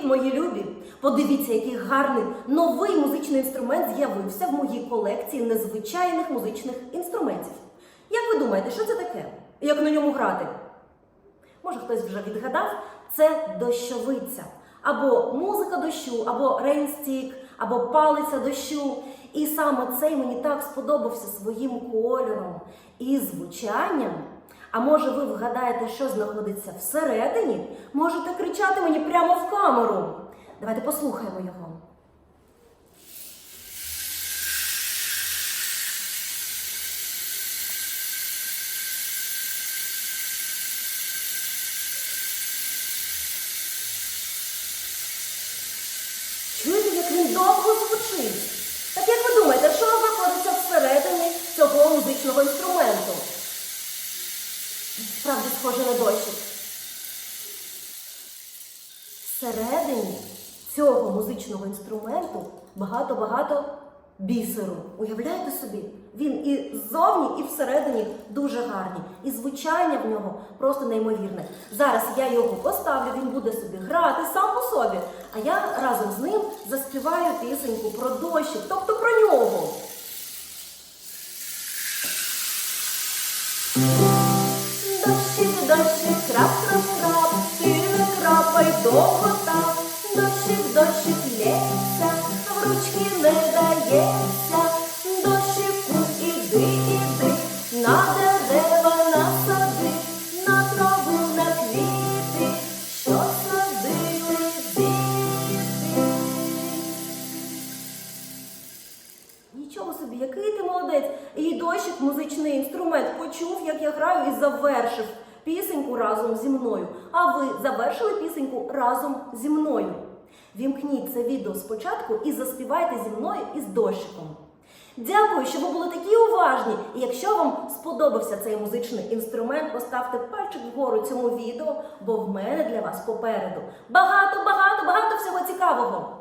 Привіт, мої любі! Подивіться, який гарний новий музичний інструмент з'явився в моїй колекції незвичайних музичних інструментів. Як ви думаєте, що це таке? Як на ньому грати? Може, хтось вже відгадав? Це дощовиця. Або музика дощу, або рейнстік, або палиця дощу. І саме цей мені так сподобався своїм кольором і звучанням. А може ви вгадаєте, що знаходиться всередині? Можете кричати мені прямо в камеру. Давайте послухаємо його. Чуєте, як він довго звучить? Так як ви думаєте, що знаходиться всередині цього музичного інструменту? Справді схоже на дощик. Всередині цього музичного інструменту багато-багато бісеру. Уявляєте собі? Він і ззовні, і всередині дуже гарний. І звучання в нього просто неймовірне. Зараз я його поставлю, він буде собі грати сам по собі. А я разом з ним заспіваю пісеньку про дощик, тобто про нього. Дощик, дощик, крап, крап, крап, ти не крапай довго так. Дощик, дощик, лється, ручки не дається. Дощику, іди, іди, на дерева, на сади, на траву, на квіти, що садили діти. Нічого собі, який ти молодець. І дощик музичний інструмент почув, як я граю, і завершив пісеньку разом зі мною. А ви завершили пісеньку разом зі мною. Вімкніть це відео спочатку і заспівайте зі мною із дощиком. Дякую, що ви були такі уважні. І якщо вам сподобався цей музичний інструмент, поставте пальчик вгору цьому відео, бо в мене для вас попереду багато, багато, багато всього цікавого.